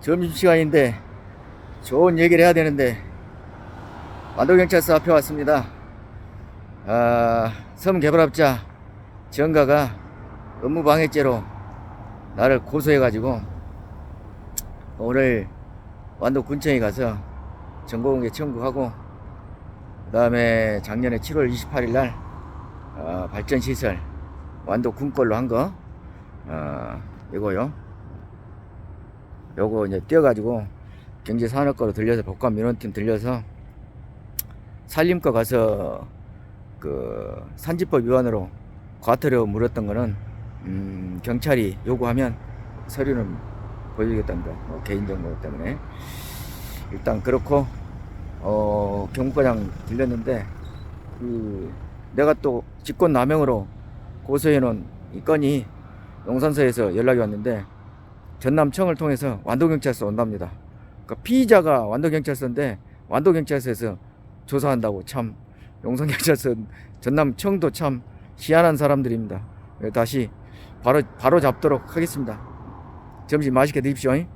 점심시간인데 좋은 얘기를 해야 되는데 완도경찰서 앞에 왔습니다. 아, 섬개발업자 정가가 업무방해죄로 나를 고소해가지고 오늘 완도군청에 가서 정보공개 청구하고 그 다음에 작년에 7월 28일 날 어, 발전시설 완도 군걸로 한거 어, 이거요 요거 이제 띄어가지고 경제산업과로 들려서 복합 민원팀 들려서 산림과 가서 그 산지법 위반으로 과태료 물었던 거는 음, 경찰이 요구하면 서류는 보여주겠답니다. 뭐 개인정보 때문에 일단 그렇고 어, 경무과장 들렸는데 그 내가 또 직권 남용으로 고소해놓은 이 건이 용산서에서 연락이 왔는데 전남청을 통해서 완도경찰서 온답니다. 그러니까 피의자가 완도경찰서인데 완도경찰서에서 조사한다고 참 용산경찰서 전남청도 참 희한한 사람들입니다. 다시 바로 바로 잡도록 하겠습니다. 점심 맛있게 드십시오.